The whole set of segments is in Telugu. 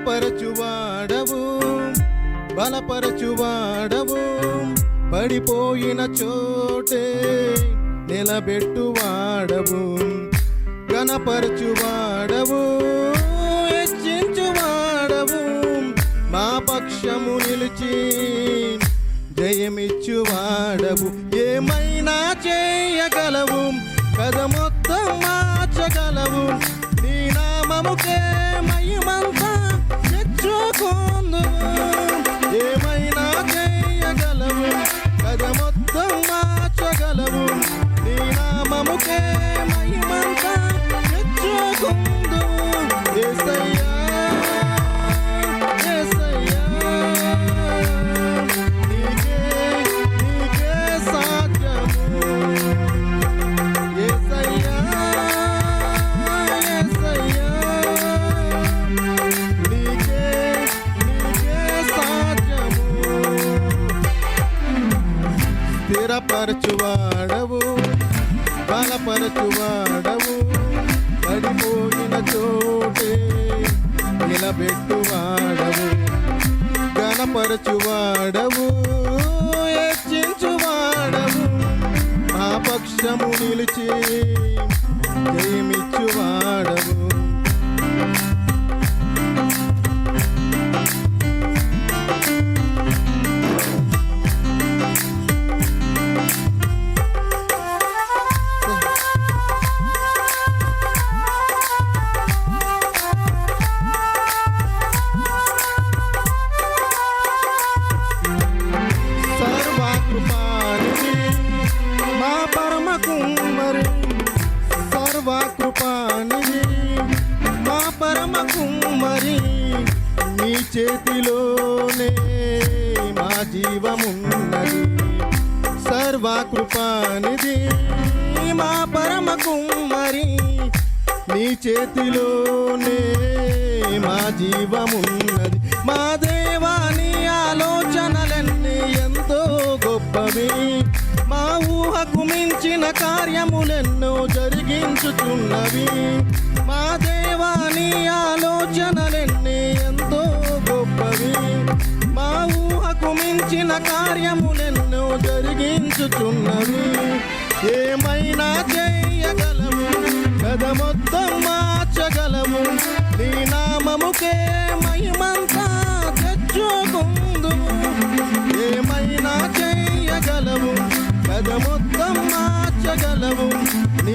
బలపరచువాడవు బలపరచువాడవు. పడిపోయిన చోటే నిలబెట్టువాడవు గణపరచువాడవు హెచ్చించువాడవు. మా పక్షము నిలిచి జయమిచ్చువాడవు. ఏమైనా చేయగలవు కథ మొత్తం మార్చగలవు. నీ నామముకే బలపరచువాడవు బలపరచువాడవు పడిపోయిన చోటే నిలబెట్టువాడవు గణపరచువాడవు హెచ్చించువాడవు మా పక్షము నిలిచి జయమిచ్చువాడవు. కుమరి కుమ్మరి సర్వకృపానిధి మా పరమ కుమరి నీ చేతిలోనే మా జీవమున్నది. సర్వకృపానిధి మా పరమ కుమరి నీ చేతిలోనే మా జీవమున్నది. మా దేవాని ఆలోచనలన్నీ ఎంతో గొప్పవి. మా మించిన కార్యములెన్నో జరిగించుతున్నవి. మా దేవాని ఆలోచనలన్నీ ఎంతో గొప్పవి. మా ఊహకు మించిన కార్యములెన్నో జరిగించుతున్నవి. ఏమైనా చేయగలము? కథ మొత్తం మార్చగలము. నీ నామముకే మహిమంతా తెచ్చుకుందు ఏమైనా చేయగలము? కథ మొత్తం మార్చగలము నీ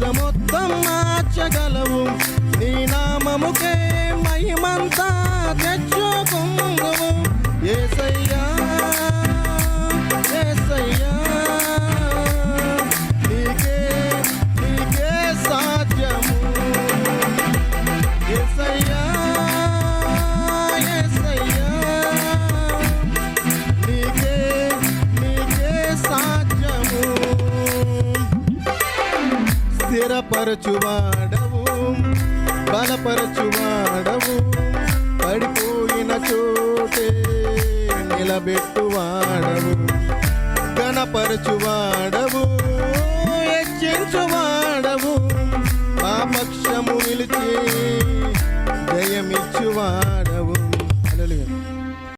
జగమొత్తం మార్చగలవు. నీ నామముకే మహిమంతా తెచ్చుకుందువు ఏసయ్యా బలపరచువాడవు బలపరచువాడవు పడిపోయిన చోటే నిలబెట్టువాడవు గణపరచువాడవు హెచ్చించువాడవు మా పక్షము నిలిచి జయమిచ్చువాడు